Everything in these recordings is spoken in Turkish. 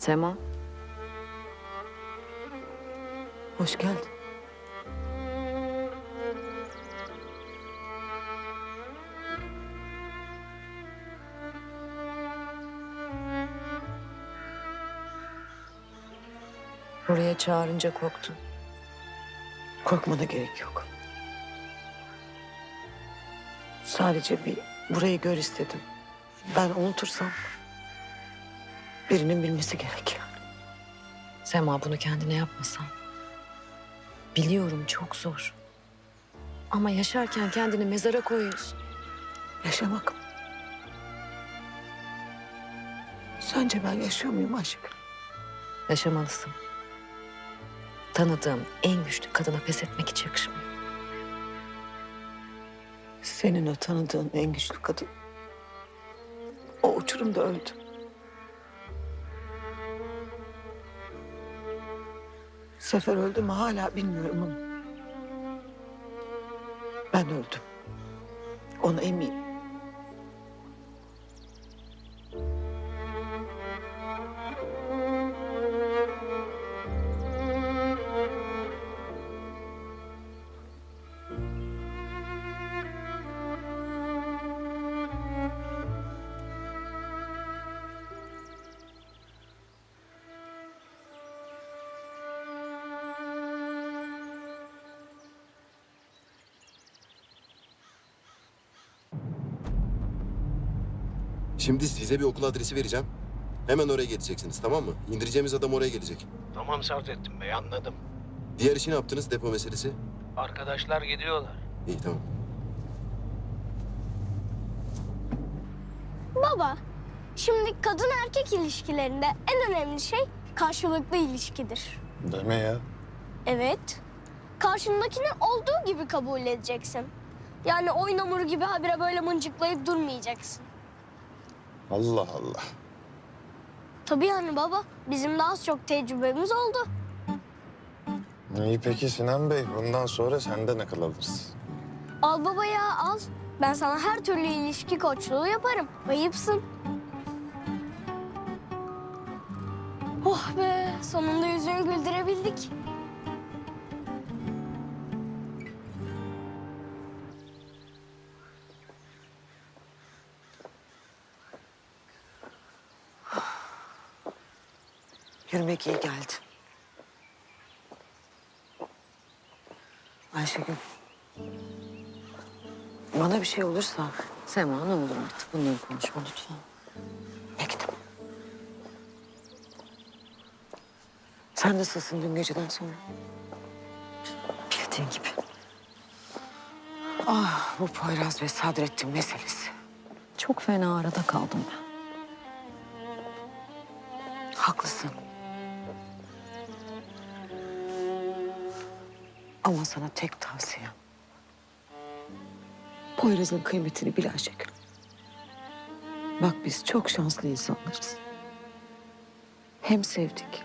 Sema, Hoş geldin. buraya çağırınca korktun. Korkmana gerek yok. Sadece bir burayı gör istedim. Ben unutursam birinin bilmesi gerek. Sema bunu kendine yapmasan. Biliyorum çok zor. Ama yaşarken kendini mezara koyuyorsun. Yaşamak. Sence ben yaşıyor muyum aşkım? Yaşamalısın. Tanıdığım en güçlü kadına pes etmek hiç yakışmıyor. Senin o tanıdığın en güçlü kadın. O uçurumda öldü. Sefer öldü mü hala bilmiyorum ama. Ben öldüm. Ona eminim. Şimdi size bir okul adresi vereceğim. Hemen oraya geleceksiniz tamam mı? İndireceğimiz adam oraya gelecek. Tamam Sadrettin Bey anladım. Diğer işi ne yaptınız depo meselesi? Arkadaşlar gidiyorlar. İyi tamam. Baba, şimdi kadın erkek ilişkilerinde en önemli şey karşılıklı ilişkidir. Deme ya. Evet. Karşındakini olduğu gibi kabul edeceksin. Yani oyun hamuru gibi habire böyle mıncıklayıp durmayacaksın. Allah Allah. Tabii yani baba, bizim de az çok tecrübemiz oldu. İyi peki Sinan Bey. Bundan sonra senden akıl alırız. Al baba ya al. Ben sana her türlü ilişki koçluğu yaparım. Ayıpsın. Oh be, sonunda yüzünü güldürebildik. Yürümek iyi geldi. Ayşegül. Bana bir şey olursa Sema ne olur artık bunları konuşma lütfen. peki tamam. Sen nasılsın dün geceden sonra? Bildiğin gibi. Ah bu Poyraz ve Sadrettin meselesi. Çok fena arada kaldım ben. Haklısın. Ama sana tek tavsiyem. Poyraz'ın kıymetini bil Ayşegül. Bak biz çok şanslı insanlarız. Hem sevdik,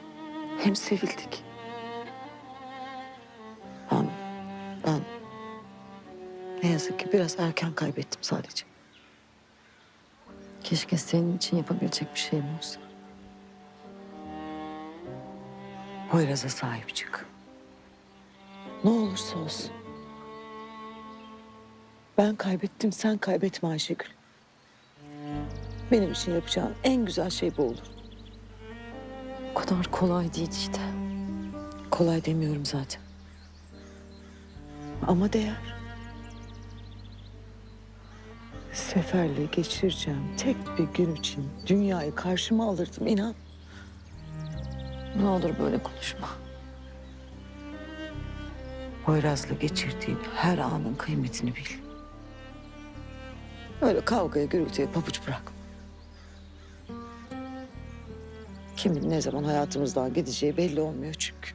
hem sevildik. Ben, ben ne yazık ki biraz erken kaybettim sadece. Keşke senin için yapabilecek bir şeyim olsa. Poyraz'a sahip çık. Ne olursa olsun. Ben kaybettim, sen kaybetme Ayşegül. Benim için yapacağın en güzel şey bu olur. O kadar kolay değil işte. Kolay demiyorum zaten. Ama değer. Seferle geçireceğim tek bir gün için dünyayı karşıma alırdım inan. Ne olur böyle konuşma. Poyraz'la geçirdiğin her anın kıymetini bil. Öyle kavgaya gürültüye pabuç bırakma. Kimin ne zaman hayatımızdan gideceği belli olmuyor çünkü.